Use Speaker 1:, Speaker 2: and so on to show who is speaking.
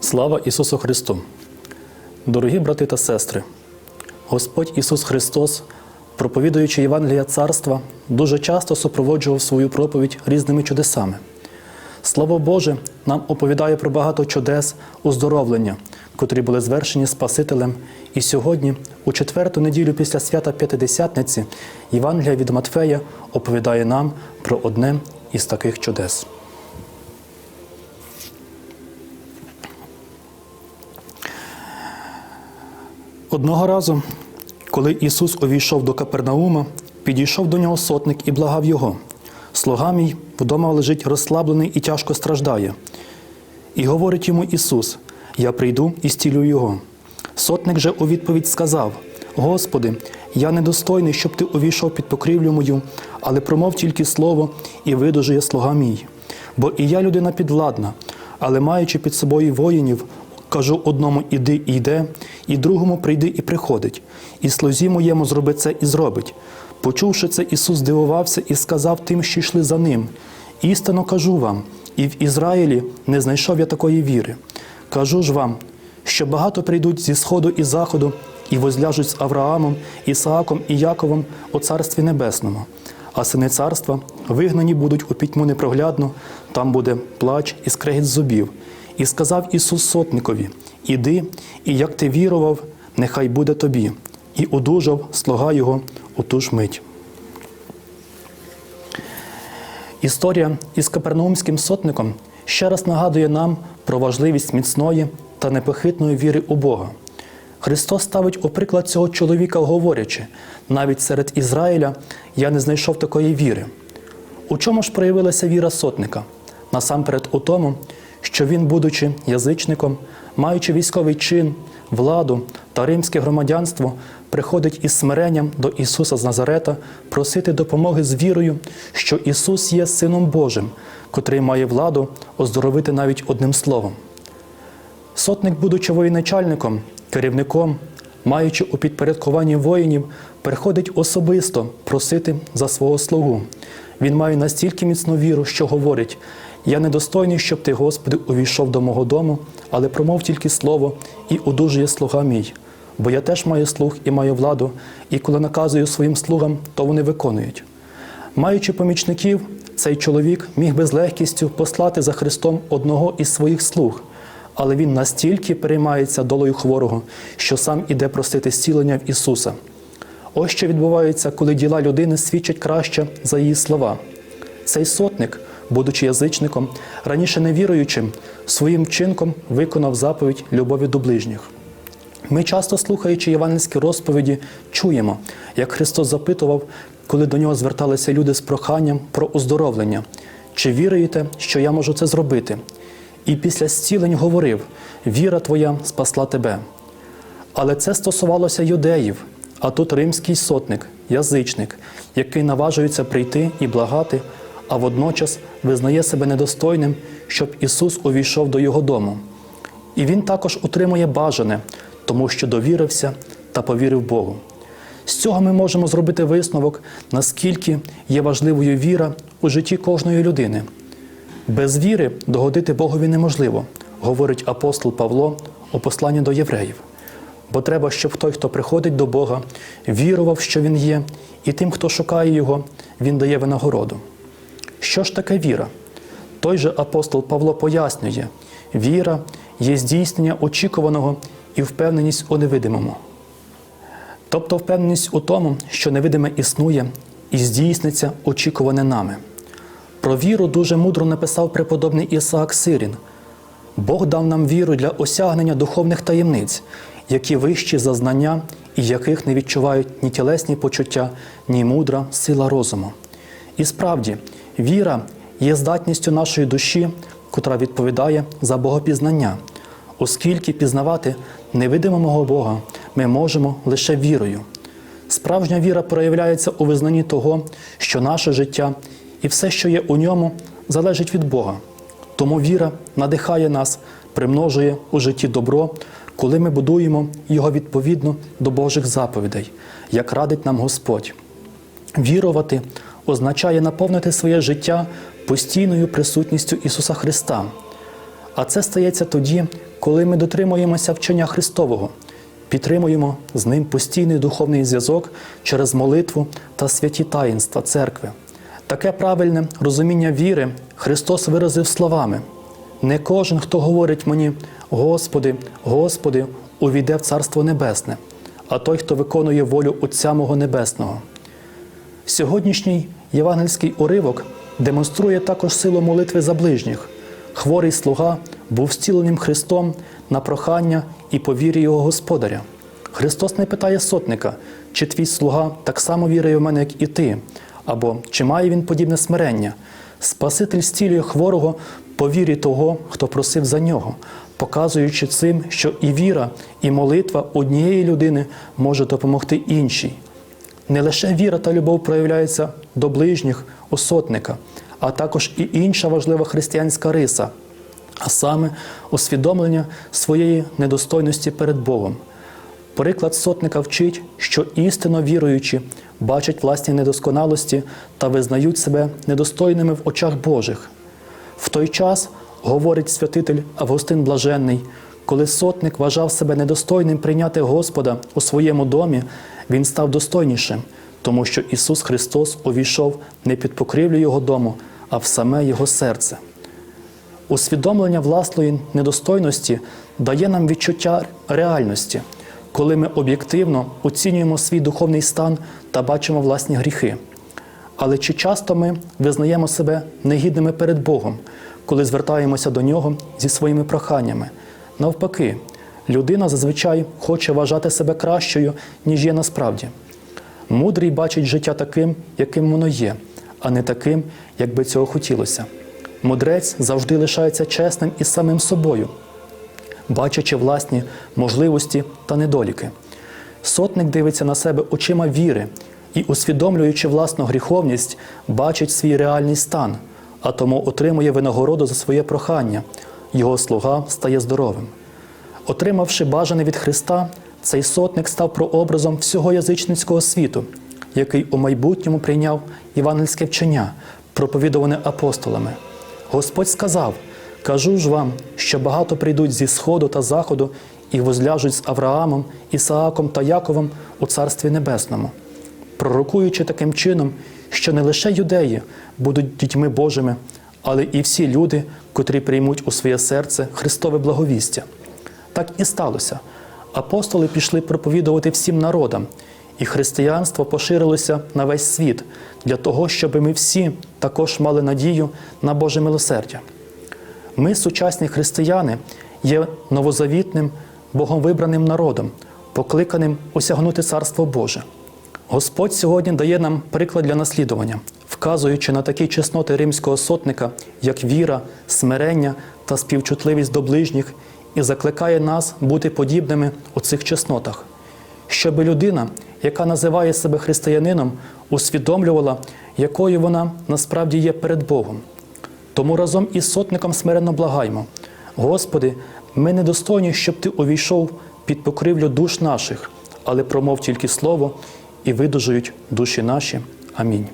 Speaker 1: Слава Ісусу Христу! Дорогі брати та сестри! Господь Ісус Христос, проповідуючи Євангелія Царства, дуже часто супроводжував свою проповідь різними чудесами. Слово Боже нам оповідає про багато чудес оздоровлення, котрі були звершені Спасителем. І сьогодні, у четверту неділю після свята П'ятидесятниці, Євангелія від Матфея оповідає нам про одне із таких чудес. Одного разу, коли Ісус увійшов до Капернаума, підійшов до нього сотник і благав його. Слуга мій вдома лежить розслаблений і тяжко страждає. І говорить йому Ісус: Я прийду і стілю його. Сотник же у відповідь сказав: Господи, я недостойний, щоб ти увійшов під покрівлю мою, але промов тільки слово, і видужує слуга мій. Бо і я людина підвладна, але маючи під собою воїнів, кажу одному іди і йде, і другому прийди і приходить, і слузі моєму зроби це і зробить. Почувши це, Ісус здивувався і сказав тим, що йшли за ним: Істинно кажу вам, і в Ізраїлі не знайшов я такої віри. Кажу ж вам, що багато прийдуть зі сходу і заходу, і возляжуть з Авраамом, Ісааком і Яковом у Царстві Небесному. А сини царства вигнані будуть у пітьму непроглядну, там буде плач і скрегіт зубів. І сказав Ісус сотникові: Іди, і як ти вірував, нехай буде тобі. І одужав слуга його у ту ж мить. Історія із Капернаумським сотником ще раз нагадує нам про важливість міцної та непохитної віри у Бога. Христос ставить у приклад цього чоловіка, говорячи: навіть серед Ізраїля я не знайшов такої віри. У чому ж проявилася віра сотника? Насамперед у тому, що він, будучи язичником, маючи військовий чин, владу та римське громадянство, приходить із смиренням до Ісуса з Назарета просити допомоги з вірою, що Ісус є Сином Божим, котрий має владу оздоровити навіть одним словом. Сотник, будучи воєначальником, керівником, маючи у підпорядкуванні воїнів, приходить особисто просити за свого слугу. Він має настільки міцну віру, що говорить: Я недостойний, щоб ти, Господи, увійшов до мого дому, але промов тільки слово і одужує слуга мій. Бо я теж маю слух і маю владу, і коли наказую своїм слугам, то вони виконують. Маючи помічників, цей чоловік міг би з легкістю послати за Христом одного із своїх слуг, але він настільки переймається долею хворого, що сам іде просити зцілення в Ісуса. Ось що відбувається, коли діла людини свідчать краще за її слова. Цей сотник, будучи язичником, раніше невіруючим, своїм вчинком виконав заповідь любові до ближніх. Ми часто, слухаючи євангельські розповіді, чуємо, як Христос запитував, коли до нього зверталися люди з проханням про оздоровлення, чи віруєте, що я можу це зробити? І після зцілень говорив: Віра твоя спасла тебе. Але це стосувалося юдеїв, а тут римський сотник, язичник, який наважується прийти і благати, а водночас визнає себе недостойним, щоб Ісус увійшов до його дому. І він також утримує бажане, тому що довірився та повірив Богу. З цього ми можемо зробити висновок, наскільки є важливою віра у житті кожної людини. Без віри догодити Богові неможливо, говорить апостол Павло у посланні до євреїв. Бо треба, щоб той, хто приходить до Бога, вірував, що Він є, і тим, хто шукає Його, Він дає винагороду. Що ж таке віра? Той же апостол Павло пояснює: віра є здійснення очікуваного і впевненість у невидимому. Тобто впевненість у тому, що невидиме існує і здійсниться очікуване нами. Про віру дуже мудро написав преподобний Ісаак Сирін. Бог дав нам віру для осягнення духовних таємниць, які вищі за знання і яких не відчувають ні тілесні почуття, ні мудра сила розуму. І справді, віра є здатністю нашої душі, котра відповідає за богопізнання, оскільки пізнавати невидимого Бога ми можемо лише вірою. Справжня віра проявляється у визнанні того, що наше життя і все, що є у ньому, залежить від Бога. Тому віра надихає нас, примножує у житті добро, коли ми будуємо його відповідно до Божих заповідей, як радить нам Господь. Вірувати означає наповнити своє життя постійною присутністю Ісуса Христа. А це стається тоді, коли ми дотримуємося вчення Христового, підтримуємо з Ним постійний духовний зв'язок через молитву та святі таїнства церкви. Таке правильне розуміння віри Христос виразив словами: не кожен, хто говорить мені, Господи, Господи, увійде в Царство Небесне, а той, хто виконує волю Отця мого Небесного. Сьогоднішній євангельський уривок демонструє також силу молитви за ближніх. Хворий слуга був зціленим Христом на прохання і по вірі його Господаря. Христос не питає сотника, чи твій слуга так само вірує в мене, як і ти, або чи має він подібне смирення. Спаситель зцілює хворого по вірі того, хто просив за нього, показуючи цим, що і віра, і молитва однієї людини може допомогти іншій. Не лише віра та любов проявляються до ближніх у сотника, а також і інша важлива християнська риса, а саме усвідомлення своєї недостойності перед Богом. Приклад сотника вчить, що істинно віруючі бачать власні недосконалості та визнають себе недостойними в очах Божих. В той час, говорить святитель Августин Блаженний, коли сотник вважав себе недостойним прийняти Господа у своєму домі, він став достойнішим, тому що Ісус Христос увійшов не під покрівлю Його дому, а в саме Його серце. Усвідомлення власної недостойності дає нам відчуття реальності, коли ми об'єктивно оцінюємо свій духовний стан та бачимо власні гріхи. Але чи часто ми визнаємо себе негідними перед Богом, коли звертаємося до Нього зі своїми проханнями? Навпаки, людина зазвичай хоче вважати себе кращою, ніж є насправді. Мудрий бачить життя таким, яким воно є, а не таким, як би цього хотілося. Мудрець завжди лишається чесним із самим собою, бачачи власні можливості та недоліки. Сотник дивиться на себе очима віри і, усвідомлюючи власну гріховність, бачить свій реальний стан, а тому отримує винагороду за своє прохання. Його слуга стає здоровим. Отримавши бажане від Христа, цей сотник став прообразом всього язичницького світу, який у майбутньому прийняв євангельське вчення, проповідуване апостолами. Господь сказав: Кажу ж вам, що багато прийдуть зі сходу та заходу і возляжуть з Авраамом, Ісааком та Яковом у Царстві Небесному, пророкуючи таким чином, що не лише юдеї будуть дітьми Божими, але і всі люди, котрі приймуть у своє серце Христове благовістя. Так і сталося. Апостоли пішли проповідувати всім народам, і християнство поширилося на весь світ для того, щоб ми всі також мали надію на Боже милосердя. Ми, сучасні християни, є новозавітним, боговибраним народом, покликаним осягнути Царство Боже. Господь сьогодні дає нам приклад для наслідування, вказуючи на такі чесноти римського сотника, як віра, смирення та співчутливість до ближніх, і закликає нас бути подібними у цих чеснотах, щоб людина, яка називає себе християнином, усвідомлювала, якою вона насправді є перед Богом. Тому разом із сотником смиренно благаймо. Господи, ми недостойні, щоб Ти увійшов під покривлю душ наших, але промов тільки слово, і видужують душі наші. Амінь.